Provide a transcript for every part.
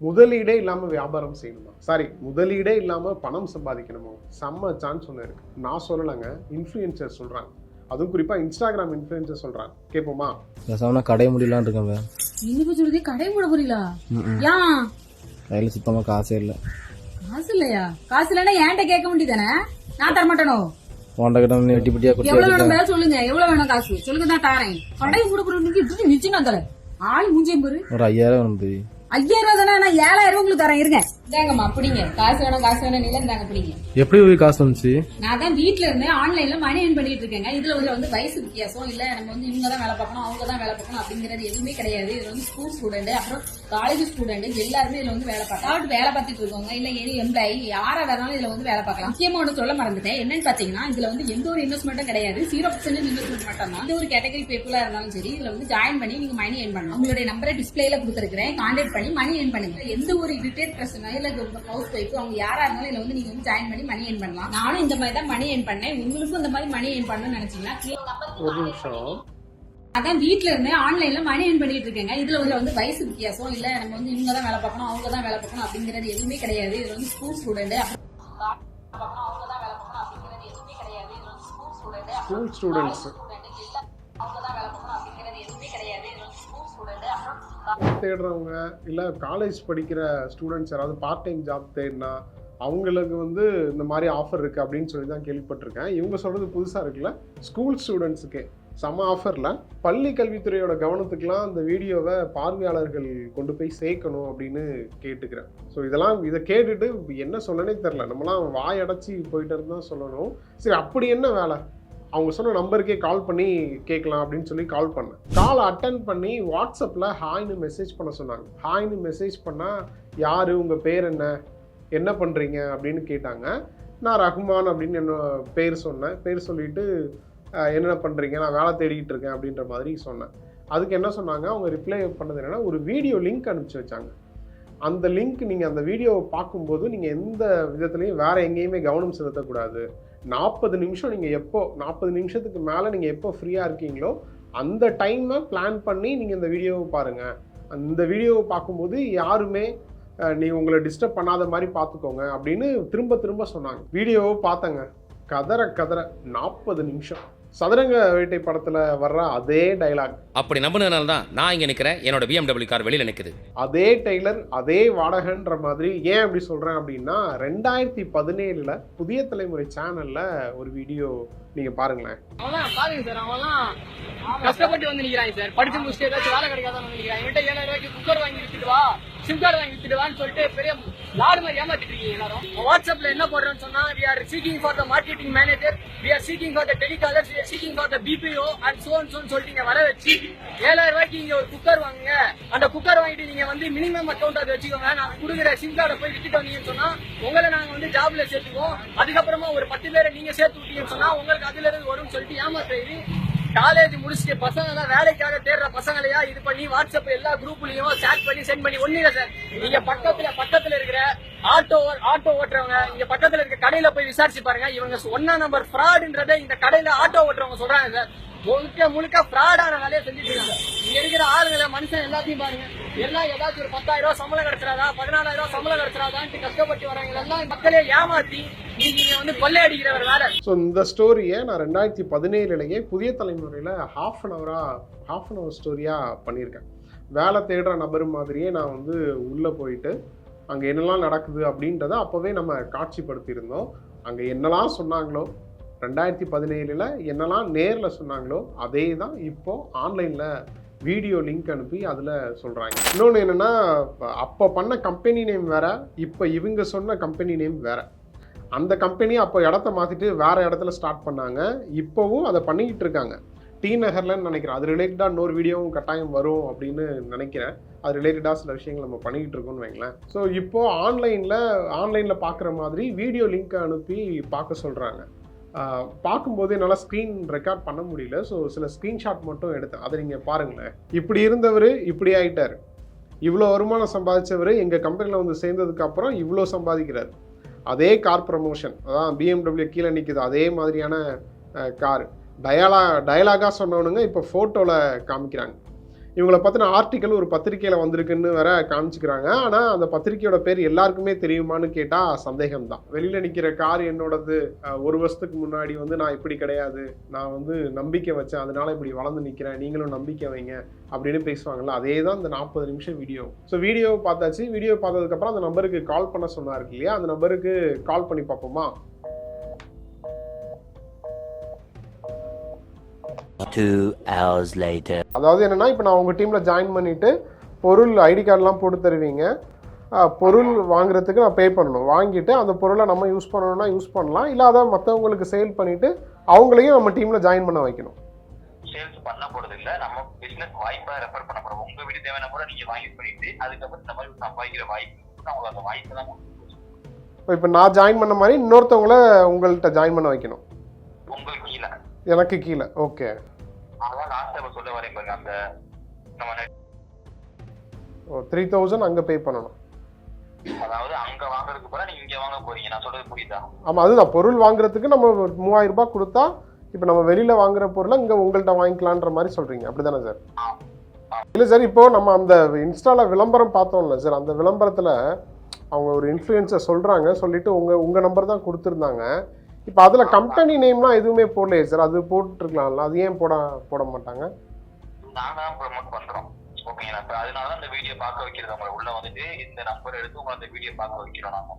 முதலீடே இல்லாமல் வியாபாரம் செய்யணுமா? சாரி முதலீடே இல்லாமல் பணம் சம்பாதிக்கணுமா? செம்ம சான்ஸ் ஒன்று இருக்கு. நான் சொல்லலைங்க இன்ஃப்ளூயன்சர் சொல்கிறாங்க அதுவும் குறிப்பாக இன்ஸ்டாகிராம் இன்ஃப்ளூயன்சர் சொல்கிறாங்க கேட்போமா? பேசாம கடை முடியலான்னு இருக்கேன். இனிப்பு சொல்றதே கடை மூட போறீங்களா. ஏன் கையில சுத்தமா காசே இல்லை. காசு இல்லையா? காசு இல்லைன்னா என்கிட்ட கேட்க வேண்டியதானே? நான் தர மாட்டேனோ? உன்ட கிட்ட நீ வெட்டி பிட்டியா குட்டி எவ்வளவு வேணும் சொல்லுங்க எவ்வளவு வேணும் காசு? சொல்லுங்க நான் தரேன். கடை மூட போறீங்க நிச்சயம் நான் தரேன். ஆள் மூஞ்சியம் பாரு. ஒரு ஐயாயிரம் வேணும் ஐயாயிரம் ரூபாய் தானே நான் ஏழாயிரம் உங்களுக்கு தரேன் இருங்க. இதாங்கம்மா பிடிங்க. காசு வேணும் காசு வேணும் பிடிங்க. எப்படி போய் காசு வந்துச்சு நான் தான் வீட்ல இருந்து ஆன்லைன்ல மணி ஏர்ன் பண்ணிட்டு இருக்கேங்க. இதுல வந்து வந்து வயசு வித்தியாசம் இல்ல. நம்ம வந்து இவங்க தான் வேலை பார்க்கணும் அவங்க தான் வேலை பார்க்கணும் அப்படிங்கறது எதுவுமே கிடையாது. இதுல வந்து ஸ்கூல் ஸ்டூடெண்ட் அப்புறம் காலேஜ் ஸ்டூடெண்ட் எல்லாருமே இதுல வந்து வேலை பார்க்கலாம் வேலை பார்த்துட்டு இருக்கவங்க இல்ல எனி எம்ப்ளாயி யாரா வேணாலும் இதுல வந்து வேலை பார்க்கலாம். முக்கியமா ஒன்று சொல்ல மறந்துட்டேன். என்னன்னு பாத்தீங்கன்னா இதுல வந்து எந்த ஒரு இன்வெஸ்ட்மெண்ட்டும் கிடையாது. ஜீரோ பர்சன்ட் இன்வெஸ்ட்மெண்ட் மட்டும் தான் இந்த ஒரு கேட்டகரி பீப்புளா இருந்தாலும் சரி இதுல வந்து ஜாயின் பண்ணி நீங்க மணி ஏர்ன் பண்ணலாம். உங்களுடைய நம்பரை டிஸ்பிளேல கொடுத்துருக்கேன் கான்டாக்ட் பண்ணி மணி ஏர்ன் பண்ணுங்க. எந்த ஒரு ரிட்டையர் பர்சனோ இல்ல ஹவுஸ் ஒய்ஃப் அவங்க யாரா இருந்தாலும் இதுல வந்து நீங்க வந்து ஜாயின் பண்ணி மணி ஏர்ன் பண்ணலாம். நானும் இந்த மாதிரி தான் மணி ஏர்ன் பண்ணேன். உங்களுக்கும் இந்த மாதிரி மணி ஏர்ன் பண்ணணும்னு நினைச்சீங்கன்னா அதான் வீட்ல இருந்து ஆன்லைன்ல மணி ஏர்ன் பண்ணிட்டு இருக்கேங்க. இதுல வந்து வந்து வயசு வித்தியாசம். இல்ல நம்ம வந்து இவங்க தான் வேலை பார்க்கணும் அவங்க தான் வேலை பார்க்கணும் அப்படிங்கறது எதுவுமே கிடையாது. இதுல வந்து ஸ்கூல் ஸ்டூடெண்ட் அவங்க தான் தேடுறவங்க இல்லை காலேஜ் படிக்கிற ஸ்டூடெண்ட்ஸ் யாராவது பார்ட் டைம் ஜாப் தேடினா அவங்களுக்கு வந்து இந்த மாதிரி ஆஃபர் இருக்குது அப்படின்னு சொல்லி தான் கேள்விப்பட்டிருக்கேன். இவங்க சொல்கிறது புதுசாக இருக்குல்ல ஸ்கூல் ஸ்டூடெண்ட்ஸுக்கே சம ஆஃபரில் பள்ளி கல்வித்துறையோட கவனத்துக்கெலாம் அந்த வீடியோவை பார்வையாளர்கள் கொண்டு போய் சேர்க்கணும் அப்படின்னு கேட்டுக்கிறேன். ஸோ இதெல்லாம் இதை கேட்டுட்டு என்ன சொல்லனே தெரில நம்மலாம் வாய் அடைச்சி போயிட்டு இருந்தால் சொல்லணும். சரி அப்படி என்ன வேலை? அவங்க சொன்ன நம்பருக்கே கால் பண்ணி கேட்கலாம் அப்படின்னு சொல்லி கால் பண்ணேன். கால் அட்டன் பண்ணி வாட்ஸ்அப்பில் ஹாய்னு மெசேஜ் பண்ண சொன்னாங்க. ஹாய்னு மெசேஜ் பண்ணால் யார்? உங்கள் பேர் என்ன? என்ன பண்ணுறீங்க அப்படின்னு கேட்டாங்க. நான் ரஹ்மான் அப்படின்னு என்ன பேர் சொன்னேன். பேர் சொல்லிட்டு என்னென்ன பண்ணுறீங்க நான் வேலை தேடிக்கிட்டு இருக்கேன் அப்படின்ற மாதிரி சொன்னேன். அதுக்கு என்ன சொன்னாங்க? அவங்க ரிப்ளை பண்ணது என்னென்னா ஒரு வீடியோ லிங்க் அனுப்பிச்சு வச்சாங்க. அந்த லிங்க் நீங்கள் அந்த வீடியோவை பார்க்கும்போது நீங்கள் எந்த விதத்துலையும் வேறு எங்கேயுமே கவனம் செலுத்தக்கூடாது. நாற்பது நிமிஷம் நீங்கள் எப்போ நாற்பது நிமிஷத்துக்கு மேலே நீங்கள் எப்போ ஃப்ரீயாக இருக்கீங்களோ அந்த டைமை பிளான் பண்ணி நீங்கள் இந்த வீடியோவை பாருங்கள் அந்த வீடியோவை பார்க்கும்போது யாருமே நீங்கள் நீ உங்களை டிஸ்டர்ப் பண்ணாத மாதிரி பார்த்துக்கோங்க அப்படின்னு திரும்ப திரும்ப சொன்னாங்க. வீடியோவை பார்த்தேங்க. கதற கதற நாற்பது நிமிஷம். சதுரங்க வேட்டை படத்தில் வர்ற அதே டைலாக் அப்படி நம்பினதுனால தான் நான் இங்க நிக்கிறேன். என்னோட BMW கார் வெளியில நிக்குது. அதே டெய்லர் அதே வாடகைன்ற மாதிரி ஏன் அப்படி சொல்கிறேன் அப்படின்னா ரெண்டாயிரத்தி பதினேழில் புதிய தலைமுறை சேனலில் ஒரு வீடியோ நீங்கள் பாருங்களேன். பாருங்க சார் அவன்லாம் கஷ்டப்பட்டு வந்து நிக்கிறாங்க சார். படிச்சு முடிச்சுட்டு ஏதாச்சும் வேலை கிடைக்காத வந்து நிக்கிறாங்க என்கிட்ட ஏழாயிரம் ரூபாய்க்கு குக்கர் வாங்கி வித்துட்டு வா. சிம் கார்டு வாங்கி வித்துடுவான்னு சொல்லிட்டு பெரிய லாடு மாதிரி ஏமாத்திட்டு இருக்கீங்க எல்லாரும். வாட்ஸ்அப்ல என்ன போடுறேன்னு சொன்னா we are seeking for the marketing manager we are seeking for the telecallers we are seeking for the BPO and so on so on சொல்லிட்டு இங்க வர வச்சு ஏழாயிரம் ரூபாய்க்கு இங்கே ஒரு குக்கர் வாங்குங்க. அந்த குக்கர் வாங்கிட்டு நீங்க வந்து மினிமம் அக்கௌண்ட் அதை வச்சுக்கோங்க. நான் கொடுக்குற சிம் கார்டை போய் விட்டுட்டு வந்தீங்கன்னு சொன்னா உங்களை நாங்க வந்து ஜாப்ல சேர்த்துக்குவோம். அதுக்கப்புறமா ஒரு பத்து பேரை நீங்க சேர்த்து விட்டீங்கன்னு சொன்னா உங்களுக்கு அதுல இருந்து வரும்னு சொல்லிட்டு ஏமாத்துறது காலேஜ் முடிச்சுட்டு பசங்க எல்லாம் வேலைக்காக தேடுற பசங்களையா இது பண்ணி வாட்ஸ்அப் எல்லா குரூப்லயும் சேட் பண்ணி சென்ட் பண்ணி ஒண்ணு சார் நீங்க பக்கத்துல பக்கத்துல இருக்கிற ஆட்டோ ஆட்டோ ஓட்டுறவங்க இங்க பக்கத்துல இருக்க கடையில போய் விசாரிச்சு பாருங்க. இவங்க ஒன்னா நம்பர் ஃப்ராடுன்றதை இந்த கடையில ஆட்டோ ஓட்டுறவங்க சொல்றாங்க சார் முழுக்க முழுக்க ஃப்ராடான வேலையை செஞ்சுட்டு இருக்காங்க. இங்க இருக்கிற ஆளுங்களை மனுஷன் எல்லாத்தையும் பாருங்க. எல்லாம் ஏதாச்சும் ஒரு பத்தாயிரம் ரூபாய் சம்பளம் கிடைச்சிடாதா பதினாலாயிரம் ரூபாய் சம்பளம் கிடைச்சிடாதான்ட்டு கஷ்டப்பட்டு வராங்க எல்லாம் மக்களே ஏமாத்தி வந்து ஸோ இந்த ஸ்டோரியை நான் ரெண்டாயிரத்தி பதினேழுலேயே புதிய தலைமுறையில் ஹாஃப் அன் ஹவராக ஹாஃப் அன் ஹவர் ஸ்டோரியாக பண்ணியிருக்கேன். வேலை தேடுற நபர் மாதிரியே நான் வந்து உள்ளே போயிட்டு அங்கே என்னெல்லாம் நடக்குது அப்படின்றத அப்போவே நம்ம காட்சிப்படுத்தியிருந்தோம். அங்கே என்னெல்லாம் சொன்னாங்களோ ரெண்டாயிரத்தி பதினேழில் என்னெல்லாம் நேரில் சொன்னாங்களோ அதே தான் இப்போது ஆன்லைனில் வீடியோ லிங்க் அனுப்பி அதில் சொல்கிறாங்க இன்னொன்று என்னென்னா அப்போ பண்ண கம்பெனி நேம் வேறு இப்போ இவங்க சொன்ன கம்பெனி நேம் வேறு. அந்த கம்பெனி அப்போ இடத்த மாற்றிட்டு வேறு இடத்துல ஸ்டார்ட் பண்ணாங்க. இப்போவும் அதை பண்ணிக்கிட்டு இருக்காங்க. டி நகர்லன்னு நினைக்கிறேன். அது ரிலேட்டடாக இன்னொரு வீடியோவும் கட்டாயம் வரும் அப்படின்னு நினைக்கிறேன். அது ரிலேட்டடாக சில விஷயங்கள் நம்ம பண்ணிக்கிட்டு இருக்கோம்னு வைங்களேன். ஸோ இப்போது ஆன்லைனில் ஆன்லைனில் பார்க்குற மாதிரி வீடியோ லிங்க்கை அனுப்பி பார்க்க சொல்கிறாங்க பார்க்கும்போது என்னால் ஸ்க்ரீன் ரெக்கார்ட் பண்ண முடியல. ஸோ சில ஸ்க்ரீன்ஷாட் மட்டும் எடுத்தேன். அதை நீங்கள் பாருங்களேன். இப்படி இருந்தவர் இப்படி ஆயிட்டார். இவ்வளோ வருமானம் சம்பாதிச்சவர் எங்கள் கம்பெனியில் வந்து சேர்ந்ததுக்கு அப்புறம் இவ்வளோ சம்பாதிக்கிறார். அதே கார் ப்ரமோஷன் அதான் பிஎம்டபிள்யூ கீழே நிற்குது அதே மாதிரியான கார் டயலா டயலாகாக சொன்னவனுங்க இப்போ ஃபோட்டோவில் காமிக்கிறாங்க. இவங்களை பற்றின ஆர்டிக்கல் ஒரு பத்திரிக்கையில் வந்திருக்குன்னு வேற காமிச்சிக்கிறாங்க. ஆனால் அந்த பத்திரிக்கையோட பேர் எல்லாருக்குமே தெரியுமான்னு கேட்டால் சந்தேகம் தான் வெளியில் நிற்கிற கார் என்னோடது ஒரு வருஷத்துக்கு முன்னாடி வந்து நான் இப்படி கிடையாது. நான் வந்து நம்பிக்கை வச்சேன். அதனால இப்படி வளர்ந்து நிற்கிறேன் நீங்களும் நம்பிக்கை வைங்க அப்படின்னு பேசுவாங்கல்ல. அதே தான் இந்த நாற்பது நிமிஷம் வீடியோ ஸோ வீடியோவை பார்த்தாச்சு. வீடியோ பார்த்ததுக்கப்புறம் அந்த நம்பருக்கு கால் பண்ண சொன்னார் இல்லையா? அந்த நம்பருக்கு கால் பண்ணி பார்ப்போமா? அதாவது என்னன்னா இப்போ நான் உங்கள் டீமில் ஜாயின் பண்ணிட்டு பொருள் ஐடி கார்டெலாம் போட்டு தருவீங்க. பொருள் வாங்குறதுக்கு நான் பே பண்ணணும். வாங்கிட்டு அந்த பொருளை நம்ம யூஸ் பண்ணணும்னா யூஸ் பண்ணலாம். இல்லை அதை மற்றவங்களுக்கு சேல் பண்ணிட்டு அவங்களையும் நம்ம டீமில் ஜாயின் பண்ண வைக்கணும். சேல்ஸ் பண்ண போறது இல்ல நம்ம பிசினஸ் வாய்ப்பா ரெஃபர் பண்ண போறோம். உங்க வீடு தேவையான கூட நீங்க வாங்கி பண்ணிட்டு அதுக்கப்புறம் இந்த மாதிரி சம்பாதிக்கிற வாய்ப்பு அந்த வாய்ப்பு தான். இப்போ நான் ஜாயின் பண்ண மாதிரி இன்னொருத்தவங்கள உங்கள்கிட்ட ஜாயின் பண்ண வைக்கணும். உங்களுக்கு கீழே. எனக்கு கீழே. ஓகே பாருங்க அந்த நம்ம த்ரீ தௌசண்ட் அங்கே பே பண்ணணும். அதாவது அங்க வாங்குறதுக்கு போல நீங்க இங்க வாங்க போறீங்க. நான் சொல்றது புரியுதா? ஆமாம் அதுதான். பொருள் வாங்குறதுக்கு நம்ம மூவாயிரம் ரூபாய் கொடுத்தா இப்போ நம்ம வெளியில் வாங்குற பொருளை இங்கே உங்கள்கிட்ட வாங்கிக்கலான்ற மாதிரி சொல்கிறீங்க அப்படி தானே சார் இல்லை சார் இப்போ நம்ம அந்த இன்ஸ்டாவில் விளம்பரம் பார்த்தோம்ல சார். அந்த விளம்பரத்தில் அவங்க ஒரு இன்ஃப்ளூயன்ஸை சொல்கிறாங்க சொல்லிட்டு உங்கள் உங்கள் நம்பர் தான் கொடுத்துருந்தாங்க. இப்போ அதில் கம்பெனி நேம்லாம் எதுவுமே போடலையே சார். அது போட்டுருக்கலாம்ல. அது ஏன் போட போட மாட்டாங்க? நாங்க தான் ப்ரோமோட் பண்றோம் ஓகேங்களா இப்ப அதனால தான் இந்த வீடியோ பார்க்க வைக்கிறது. உங்களை உள்ள வந்துட்டு இந்த நம்பர் எடுத்து உங்களை அந்த வீடியோ பார்க்க வைக்கிறோம் நாங்க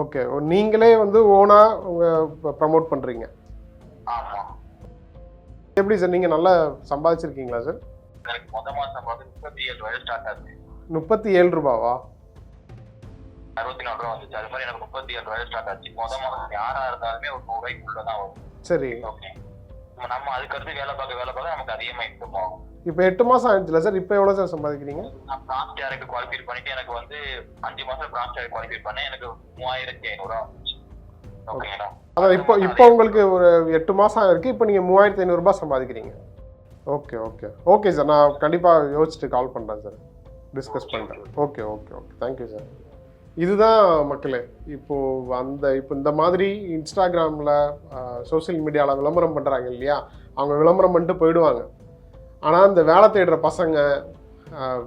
ஓகே நீங்களே வந்து ஓனாக உங்கள் ப்ரமோட் பண்ணுறீங்க ஆமா. எப்படி சார் நீங்கள் நல்லா சம்பாதிச்சிருக்கீங்களா சார் எனக்கு முத மாசம் பார்த்து முப்பத்தி ஏழு ரூபாய் ஸ்டார்ட் ஆச்சு. முப்பத்தி ஏழு ரூபாவா? அறுபத்தி நாலு ரூபா வந்துச்சு. அது மாதிரி எனக்கு முப்பத்தி ஏழு ரூபாய் ஸ்டார்ட் ஆச்சு. முத மாசம் யாரா இருந்தாலுமே ஒரு நூறு ரூபாய்க்குள்ள தான் வரும். சரி. ஓகே நம்ம அதுக்கடுத்து வேலை பார்க்க வேலை பார்க்க நமக்கு அதிகமா இன்கம் ஆகும். இப்போ எட்டு மாதம் ஆயிடுச்சுல சார் இப்போ எவ்வளோ சார் சம்பாதிக்கிறீங்க? நான் பிரான்ச் டேருக்கு குவாலிஃபை பண்ணிட்டு எனக்கு வந்து அஞ்சு மாசம் பிரான்ச் டேருக்கு குவாலிஃபை பண்ணேன். எனக்கு மூவாயிரத்தி ஐநூறுரூவா ஓகேங்களா அதான் இப்போ இப்போ உங்களுக்கு ஒரு எட்டு மாதம் ஆயிருக்கு இப்போ நீங்கள் மூவாயிரத்தி ஐநூறுரூபா சம்பாதிக்கிறீங்க. ஓகே ஓகே ஓகே சார் நான் கண்டிப்பாக யோசிச்சுட்டு கால் பண்ணுறேன் சார் டிஸ்கஸ் பண்ணுறேன் okay okay okay thank you sir இதுதான் மக்களே இப்போது அந்த இப்போ இந்த மாதிரி இன்ஸ்டாகிராமில் சோஷியல் மீடியாவில் விளம்பரம் பண்ணுறாங்க இல்லையா? அவங்க விளம்பரம் பண்ணிட்டு போயிடுவாங்க. ஆனால் இந்த வேலை தேடுற பசங்க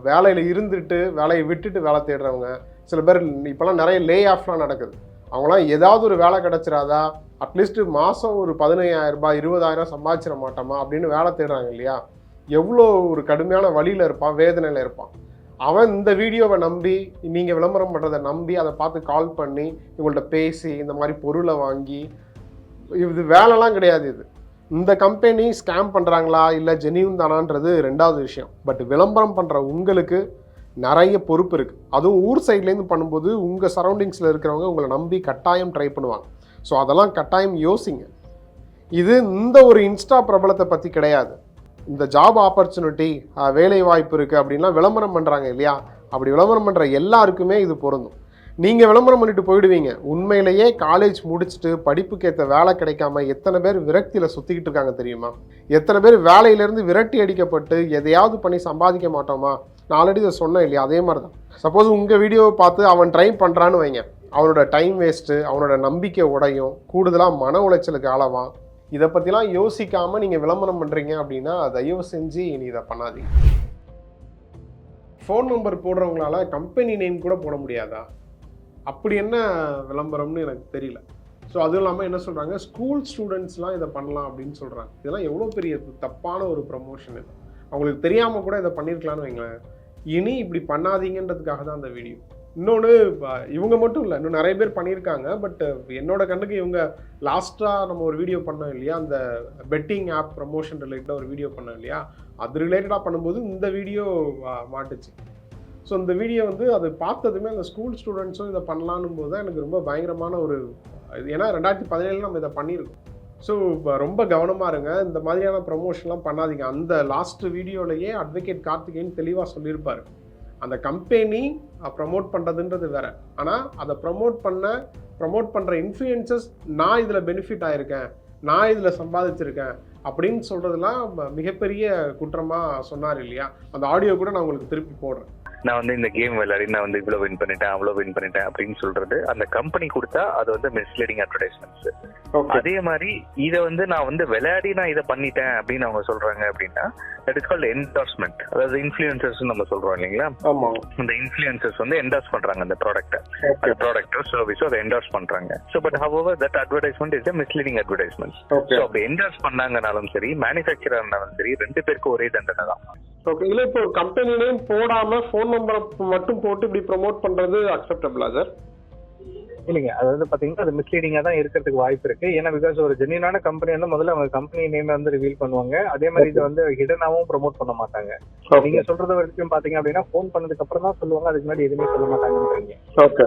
வேலையில் இருந்துட்டு வேலையை விட்டுட்டு வேலை தேடுறவங்க சில பேர் இப்போலாம் நிறைய லே ஆஃப்லாம் நடக்குது. அவங்களாம் ஏதாவது ஒரு வேலை கிடச்சிராதா அட்லீஸ்ட் மாதம் ஒரு பதினையாயிரம் ரூபாய் இருபதாயிரம் சம்பாதிச்சிட மாட்டோமா அப்படின்னு வேலை தேடுறாங்க இல்லையா? எவ்வளோ ஒரு கடுமையான வழியில் இருப்பான் வேதனையில் இருப்பான். அவன் இந்த வீடியோவை நம்பி நீங்கள் விளம்பரம் பண்ணுறதை நம்பி அதை பார்த்து கால் பண்ணி இவங்கள்ட்ட பேசி இந்த மாதிரி பொருளை வாங்கி இது வேலைலாம் கிடையாது இது. இந்த கம்பெனி ஸ்கேம் பண்ணுறாங்களா இல்லை ஜெனியூன் தானான்றது ரெண்டாவது விஷயம். பட் விளம்பரம் பண்ணுற உங்களுக்கு நிறைய பொறுப்பு இருக்குது அதுவும் ஊர் சைட்லேருந்து பண்ணும்போது உங்கள் சரௌண்டிங்ஸில் இருக்கிறவங்க உங்களை நம்பி கட்டாயம் ட்ரை பண்ணுவாங்க. ஸோ அதெல்லாம் கட்டாயம் யோசிங்க. இது இந்த ஒரு இன்ஸ்டா பிரபலத்தை பற்றி கிடையாது. இந்த ஜாப் ஆப்பர்ச்சுனிட்டி வேலை வாய்ப்பு இருக்குது அப்படின்லாம் விளம்பரம் பண்ணுறாங்க இல்லையா? அப்படி விளம்பரம் பண்ணுற எல்லாருக்குமே இது பொருந்தும். நீங்கள் விளம்பரம் பண்ணிட்டு போயிடுவீங்க. உண்மையிலேயே காலேஜ் முடிச்சுட்டு படிப்புக்கு ஏற்ற வேலை கிடைக்காம எத்தனை பேர் விரக்தியில் சுற்றிக்கிட்டு இருக்காங்க தெரியுமா? எத்தனை பேர் வேலையிலேருந்து விரட்டி அடிக்கப்பட்டு எதையாவது பண்ணி சம்பாதிக்க மாட்டோமா? நான் ஆல்ரெடி இதை சொன்னேன் இல்லையா? அதே மாதிரி தான் சப்போஸ் உங்கள் வீடியோவை பார்த்து அவன் ட்ரை பண்ணுறான்னு வைங்க. அவனோட டைம் வேஸ்ட்டு அவனோட நம்பிக்கை உடையும் கூடுதலாக மன உளைச்சலுக்கு ஆளவான். இதை பற்றிலாம் யோசிக்காமல் நீங்கள் விளம்பரம் பண்ணுறீங்க அப்படின்னா தயவு செஞ்சு நீ இதை பண்ணாதீங்க. ஃபோன் நம்பர் போடுறவங்களால கம்பெனி நேம் கூட போட முடியாதா? அப்படி என்ன விளம்பரம்னு எனக்கு தெரியல. ஸோ அதுவும் இல்லாமல் என்ன சொல்கிறாங்க ஸ்கூல் ஸ்டூடெண்ட்ஸ்லாம் இதை பண்ணலாம் அப்படின்னு சொல்கிறாங்க இதெல்லாம் எவ்வளோ பெரிய தப்பான ஒரு ப்ரமோஷன் இது. அவங்களுக்கு தெரியாமல் கூட இதை பண்ணியிருக்கலான்னு வைங்களேன். இனி இப்படி பண்ணாதீங்கன்றதுக்காக தான் அந்த வீடியோ இன்னொன்று இவங்க மட்டும் இல்லை இன்னும் நிறைய பேர் பண்ணியிருக்காங்க. பட் என்னோட கண்ணுக்கு இவங்க லாஸ்ட்டாக நம்ம ஒரு வீடியோ பண்ணோம் இல்லையா? அந்த பெட்டிங் ஆப் ப்ரமோஷன் ரிலேட்டடாக ஒரு வீடியோ பண்ணோம் இல்லையா? அது ரிலேட்டடாக பண்ணும்போது இந்த வீடியோ மாட்டுச்சு. ஸோ இந்த வீடியோ வந்து அது பார்த்ததுமே அந்த ஸ்கூல் ஸ்டூடெண்ட்ஸும் இதை பண்ணலான்னும் போது தான் எனக்கு ரொம்ப பயங்கரமான ஒரு இது ஏன்னா ரெண்டாயிரத்தி பதினேழில் நம்ம இதை பண்ணியிருக்கோம். ஸோ இப்போ ரொம்ப கவனமாக இருங்க. இந்த மாதிரியான ப்ரொமோஷன்லாம் பண்ணாதீங்க. அந்த லாஸ்ட் வீடியோலையே அட்வொகேட் கார்த்திகேயன் தெளிவாக சொல்லியிருப்பார். அந்த கம்பெனி ப்ரமோட் பண்ணுறதுன்றது வேற. ஆனால் அதை ப்ரமோட் பண்ண ப்ரமோட் பண்ணுற இன்ஃப்ளூயன்சஸ் நான் இதில் பெனிஃபிட் ஆகிருக்கேன் நான் இதில் சம்பாதிச்சிருக்கேன். அப்படின்னு சொல்கிறதுலாம் மிகப்பெரிய குற்றமாக சொன்னார் இல்லையா? அந்த ஆடியோ கூட நான் உங்களுக்கு திருப்பி போடுறேன். நான் வந்து இந்த கேம் விளையாடி நான் வந்து இவ்வளவு வின் பண்ணிட்டேன் அவ்வளவு வின் பண்ணிட்டேன் அப்படின்னு சொல்றது அந்த கம்பெனி கொடுத்தா அது வந்து மிஸ்லீடிங் அட்வர்டைஸ்மெண்ட்ஸ் அதே மாதிரி இதை வந்து நான் வந்து விளையாடி நான் இதை பண்ணிட்டேன் அப்படின்னு அவங்க சொல்றாங்க அப்படின்னா தட் இஸ் கால்ட் என்டார்ஸ்மெண்ட் அதாவது இன்ஃபுளுசர்ஸ் நம்ம சொல்றோம் இல்லைங்களா? இந்த இன்ஃபுளுசர்ஸ் வந்து என்டார்ஸ் பண்றாங்க அந்த ப்ராடக்ட்டை அந்த ப்ராடக்ட்டோ சர்வீஸோ அதை என்டார்ஸ் பண்றாங்க. So but our that advertisement is misleading advertisement so அப்படி என்டார்ஸ் பண்ணாங்கனாலும் சரி மேனுஃபேக்சரர் இருந்தாலும் சரி ரெண்டு பேருக்கும் ஒரே தண்டனை தான். ஓகே இல்ல இப்போ கம்பெனி நேம் போடாம ஃபோன் நம்பரை மட்டும் போட்டு இப்படி ப்ரோமோட் பண்றது அக்செப்டபிளா சார் இல்லைங்க. அதாவது பாத்தீங்கன்னா அது மிஸ்லீடிங்கா தான் இருக்கிறதுக்கு வாய்ப்பு இருக்கு. ஏன்னா பிகாஸ் ஒரு ஜென்யூனான கம்பெனி வந்து முதல்ல அவங்க கம்பெனி நேம் வந்து ரிவீல் பண்ணுவாங்க. அதே மாதிரி இதை வந்து ஹிடனாவும் ப்ரோமோட் பண்ண மாட்டாங்க. நீங்க சொல்றது வரைக்கும் பாத்தீங்க அப்படின்னா ஃபோன் பண்ணதுக்கு அப்புறம் தான் சொல்லுவாங்க. அதுக்கு முன்னாடி எதுவுமே சொல்ல மாட்டாங்கன்றீங்க. ஓகே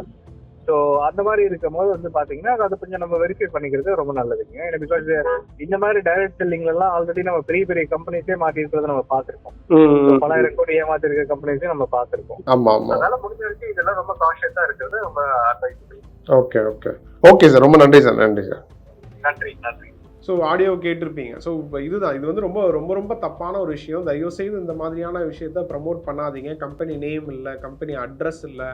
ஸோ அந்த மாதிரி இருக்கும் போது வந்து பாத்தீங்கன்னா அதை கொஞ்சம் நம்ம வெரிஃபை பண்ணிக்கிறது ரொம்ப நல்லதுங்க. ஏன்னா பிகாஸ் இந்த மாதிரி டைரக்ட் செல்லிங்ல எல்லாம் ஆல்ரெடி நம்ம பெரிய பெரிய கம்பெனிஸே மாட்டி இருக்கிறத நம்ம பார்த்திருக்கோம் பலாயிரம் கோடி ஏமாத்தி இருக்க கம்பெனிஸே நம்ம பார்த்திருக்கோம் ஆமா ஆமா. அதனால முடிஞ்ச வரைக்கும் இதெல்லாம் ரொம்ப கான்ஷியஸா இருக்கிறது ரொம்ப advice okay okay okay sir ரொம்ப நன்றி சார் நன்றி சார் நன்றி நன்றி. ஸோ ஆடியோ கேட்டிருப்பீங்க. ஸோ இப்போ இதுதான் இது வந்து ரொம்ப ரொம்ப ரொம்ப தப்பான ஒரு விஷயம். தயவு செய்து இந்த மாதிரியான விஷயத்த ப்ரமோட் பண்ணாதீங்க. கம்பெனி நேம் இல்லை கம்பெனி அட்ரஸ் இல்லை.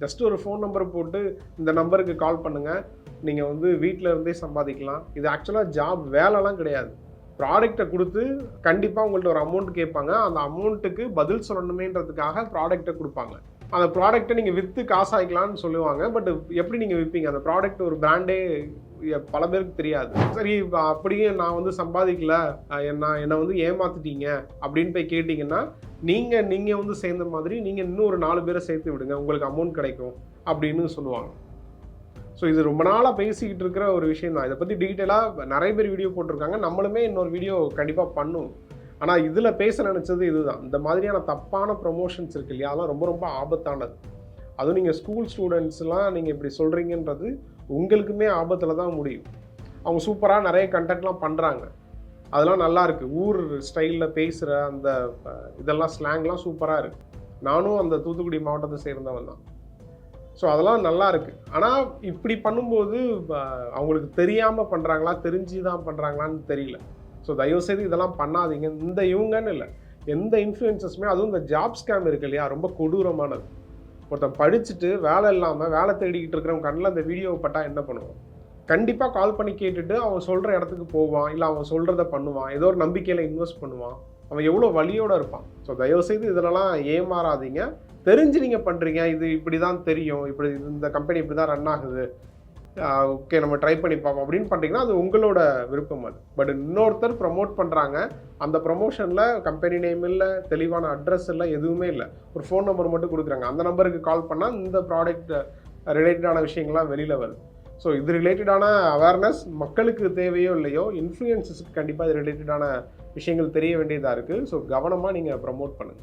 ஜஸ்ட் ஒரு ஃபோன் நம்பர் போட்டு இந்த நம்பருக்கு கால் பண்ணுங்கள் நீங்கள் வந்து வீட்டில் இருந்தே சம்பாதிக்கலாம். இது ஆக்சுவலாக ஜாப் வேலைலாம் கிடையாது. ப்ராடக்ட்டை கொடுத்து கண்டிப்பாக உங்கள்கிட்ட ஒரு அமௌண்ட் கேட்பாங்க. அந்த அமௌண்ட்டுக்கு பதில் சொல்லணுமேன்றதுக்காக ப்ராடக்ட்டை கொடுப்பாங்க. அந்த ப்ராடக்ட்டை நீங்கள் விற்று காசாயிக்கலாம்னு சொல்லுவாங்க. பட் எப்படி நீங்கள் விற்பீங்க அந்த ப்ராடக்ட் ஒரு பிராண்டே பல பேருக்கு தெரியாது. சரி அப்படியே நான் வந்து சம்பாதிக்கல என்ன என்னை வந்து ஏமாத்திட்டீங்க அப்படின்னு போய் கேட்டிங்கன்னா நீங்கள் நீங்கள் வந்து சேர்ந்த மாதிரி நீங்கள் இன்னும் ஒரு நாலு பேரை சேர்த்து விடுங்க உங்களுக்கு அமௌண்ட் கிடைக்கும் அப்படின்னு சொல்லுவாங்க. ஸோ இது ரொம்ப நாளாக பேசிக்கிட்டு இருக்கிற ஒரு விஷயம் தான். இதை பற்றி டீட்டெயிலாக நிறைய பேர் வீடியோ போட்டிருக்காங்க. நம்மளுமே இன்னொரு வீடியோ கண்டிப்பாக பண்ணும் ஆனால் இதில் பேச நினச்சது இதுதான். இந்த மாதிரியான தப்பான ப்ரொமோஷன்ஸ் இருக்கு இல்லையா? அதெல்லாம் ரொம்ப ரொம்ப ஆபத்தானது. அதுவும் நீங்கள் ஸ்கூல் ஸ்டூடெண்ட்ஸ்லாம் நீங்கள் இப்படி சொல்கிறீங்கன்றது உங்களுக்குமே ஆபத்தில் தான் முடியும். அவங்க சூப்பராக நிறைய கண்டென்ட்லாம் பண்ணுறாங்க அதெல்லாம் நல்லா ஊர் ஸ்டைலில் பேசுகிற அந்த இதெல்லாம் ஸ்லாங்லாம் சூப்பராக இருக்குது நானும் அந்த தூத்துக்குடி மாவட்டத்தை சேர்ந்தவன் தான். ஸோ அதெல்லாம் நல்லா இருக்குது ஆனால் இப்படி பண்ணும்போது அவங்களுக்கு தெரியாமல் பண்ணுறாங்களா தெரிஞ்சு தான் பண்ணுறாங்களான்னு தெரியல. ஸோ தயவுசெய்து இதெல்லாம் பண்ணாதீங்க. இந்த இவங்கன்னு இல்லை. எந்த இன்ஃப்ளூயன்சஸுமே அதுவும் இந்த ஜாப் ஸ்கேம் இருக்கு இல்லையா ரொம்ப கொடூரமானது. ஒருத்தன் படிச்சுட்டு வேலை இல்லாமல் வேலை தேடிக்கிட்டு இருக்கிறவங்க கண்ணில் அந்த வீடியோவை பட்டா என்ன பண்ணுவான்? கண்டிப்பாக கால் பண்ணி கேட்டுட்டு அவன் சொல்கிற இடத்துக்கு போவான் இல்லை அவன் சொல்கிறத பண்ணுவான். ஏதோ ஒரு நம்பிக்கையில் இன்வெஸ்ட் பண்ணுவான். அவன் எவ்வளோ வலியோடு இருப்பான். ஸோ தயவுசெய்து இதிலலாம் ஏமாறாதீங்க. தெரிஞ்சு நீங்கள் பண்ணுறீங்க இது இப்படி தான் தெரியும். இப்படி இந்த கம்பெனி இப்படி தான் ரன் ஆகுது. ஓகே நம்ம ட்ரை பண்ணி பார்ப்போம். அப்படின்னு பண்ணுறீங்கன்னா அது உங்களோட விருப்பம் அது. பட் இன்னொருத்தர் ப்ரமோட் பண்ணுறாங்க அந்த ப்ரமோஷனில் கம்பெனி நேம் இல்லை தெளிவான அட்ரஸ் இல்லை எதுவுமே இல்லை. ஒரு ஃபோன் நம்பர் மட்டும் கொடுக்குறாங்க. அந்த நம்பருக்கு கால் பண்ணால் இந்த ப்ராடக்ட் ரிலேட்டடான விஷயங்கள்லாம் வெளியில் வருது. ஸோ இது ரிலேட்டடான அவேர்னஸ் மக்களுக்கு தேவையோ இல்லையோ இன்ஃப்ளூயன்சஸ்க்கு கண்டிப்பாக இது ரிலேட்டடான விஷயங்கள் தெரிய வேண்டியதாக இருக்குது ஸோ கவனமாக நீங்கள் ப்ரமோட் பண்ணுங்கள்